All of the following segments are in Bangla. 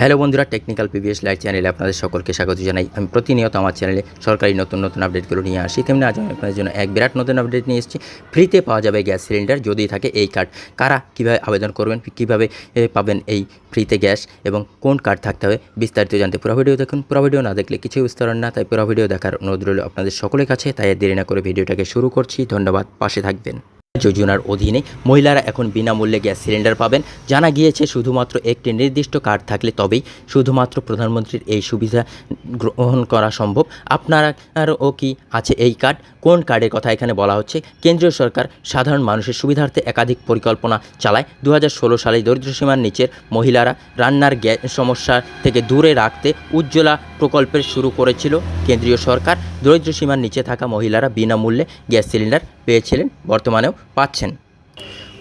হ্যালো বন্ধুরা, টেকনিক্যাল পিভিএস লাইট চ্যানেলে আপনাদের সকলকে স্বাগত জানাই। আমি প্রতিনিয়ত আমার চ্যানেলে সরকারি নতুন নতুন আপডেটগুলো নিয়ে আসি। তেমনি আজ আমি আপনাদের জন্য এক বিরাট নতুন আপডেট নিয়ে এসেছি। ফ্রিতে পাওয়া যাবে গ্যাস সিলিন্ডার, যদি থাকে এই কার্ড। কারা কীভাবে আবেদন করবেন, কীভাবে পাবেন এই ফ্রিতে গ্যাস এবং কোন কার্ড থাকতে হবে, বিস্তারিত জানতে পুরো ভিডিও দেখুন। পুরো ভিডিও না দেখলে কিছুই বুঝতে পারেন না, তাই পুরো ভিডিও দেখার অনুরোধ রইল আপনাদের সকলের কাছে। তাই দেরি না করে ভিডিওটাকে শুরু করছি। ধন্যবাদ, পাশে থাকবেন। যোজনার অধীনে মহিলারা এখন বিনামূল্যে গ্যাস সিলিন্ডার পাবেন। জানা গিয়েছে, শুধুমাত্র একটি নির্দিষ্ট কার্ড থাকলে তবেই শুধুমাত্র প্রধানমন্ত্রীর এই সুবিধা গ্রহণ করা সম্ভব। আপনারও কি আছে এই কার্ড? কোন কার্ডের কথা এখানে বলা হচ্ছে? কেন্দ্রীয় সরকার সাধারণ মানুষের সুবিধার্থে একাধিক পরিকল্পনা চালায়। দু হাজার ষোলো সালে দরিদ্রসীমার নিচের মহিলারা রান্নার গ্যাস সমস্যা থেকে দূরে রাখতে উজ্জ্বলা প্রকল্পের শুরু করেছিল। কেন্দ্রীয় সরকার দরিদ্রসীমার নিচে থাকা মহিলারা বিনামূল্যে গ্যাস সিলিন্ডার পেয়েছিলেন বর্তমানেও পাচ্ছেন।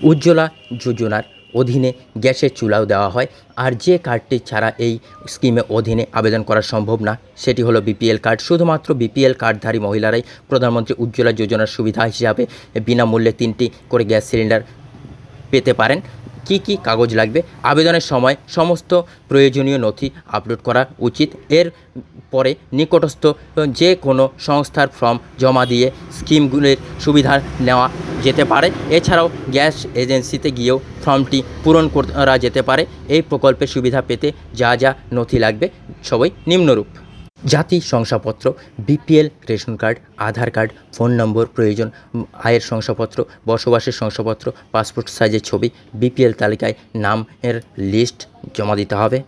উজ্জ্বলা যোজনার অধীনে গ্যাসের চুলাও দেওয়া হয়। আর যে কার্ডটি ছাড়া এই স্কিমে অধীনে আবেদন করা সম্ভব না, সেটি হলো বিপিএল কার্ড। শুধুমাত্র বিপিএল কার্ডধারী মহিলারাই প্রধানমন্ত্রী উজ্জ্বলা যোজনার সুবিধা হিসাবে বিনামূল্যে তিনটি করে গ্যাস সিলিন্ডার পেতে পারেন। কি কি কাগজ লাগবে? আবেদনের সময় সমস্ত প্রয়োজনীয় নথি আপলোড করা উচিত। এর পরে নিকটস্থ যে কোনো সংস্থার ফর্ম জমা দিয়ে স্কিমগুলির সুবিধা নেওয়া যেতে পারে। এছাড়াও গ্যাস এজেন্সিতে গিয়েও ফর্মটি পূরণ করা যেতে পারে। এই প্রকল্পের সুবিধা পেতে যা যা নথি লাগবে সবই নিম্নরূপ। জাতি শংসাপত্র, BPL ration card, Aadhaar card, phone number প্রয়োজন আয়ের শংসাপত্র, বসবাসের শংসাপত্র, পাসপোর্ট সাইজের ছবি, বিপিএল তালিকায় নামের লিস্ট জমা দিতে হবে।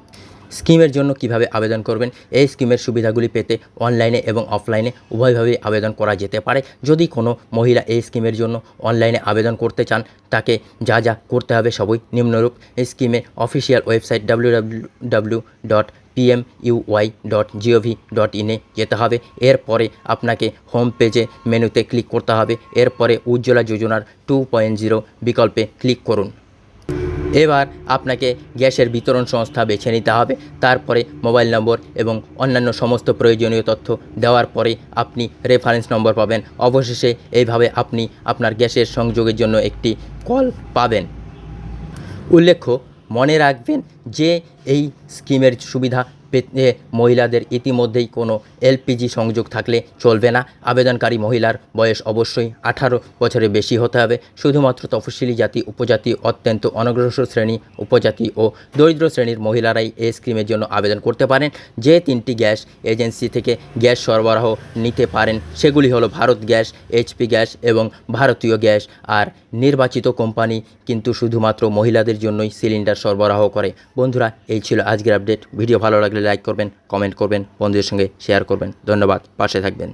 স্কিমের জন্য কীভাবে আবেদন করবেন? এই স্কিমের সুবিধাগুলি পেতে অনলাইনে এবং অফলাইনে উভয়ভাবেই আবেদন করা যেতে পারে। যদি কোনো মহিলা এই স্কিমের জন্য অনলাইনে আবেদন করতে চান, তাকে যা যা করতে হবে সবই নিম্নরূপ। এই স্কিমে official website W W dot PMUY dot GOV dot যেতে হবে। এরপরে আপনাকে হোম পেজে মেনুতে ক্লিক করতে হবে। এরপরে উজ্জ্বলা যোজনার টু পয়েন্ট জিরো বিকল্পে ক্লিক করুন। এবার আপনাকে গ্যাসের বিতরণ সংস্থা বেছে নিতে হবে। তারপরে মোবাইল নম্বর এবং অন্যান্য সমস্ত প্রয়োজনীয় তথ্য দেওয়ার পরে আপনি রেফারেন্স নম্বর পাবেন। অবশেষে এইভাবে আপনি আপনার গ্যাসের সংযোগের জন্য একটি কল পাবেন। উল্লেখ্য, মনে রাখবেন যে এই স্কিমের সুবিধা পেতে মহিলাদের ইতিমধ্যেই কোনো এলপিজি সংযোগ থাকলে চলবে না। আবেদনকারী মহিলার বয়স অবশ্যই আঠারো বছরের বেশি হতে হবে। শুধুমাত্র তফসিলি জাতি, উপজাতি অত্যন্ত অনগ্রসর শ্রেণি, উপজাতি ও দরিদ্র শ্রেণির মহিলারাই এই স্কিমের জন্য আবেদন করতে পারেন। যে তিনটি গ্যাস এজেন্সি থেকে গ্যাস সরবরাহ নিতে পারেন, সেগুলি হলো ভারত গ্যাস এইচপি গ্যাস এবং ভারতীয় গ্যাস। আর নির্বাচিত কোম্পানি কিন্তু শুধুমাত্র মহিলাদের জন্যই সিলিন্ডার সরবরাহ করে বন্ধুরা, এই ছিল আজকের আপডেট ভিডিও ভালো লাগলে লাইক করবেন কমেন্ট করবেন, বন্ধুদের সঙ্গে শেয়ার করবেন। ধন্যবাদ, পাশে থাকবেন।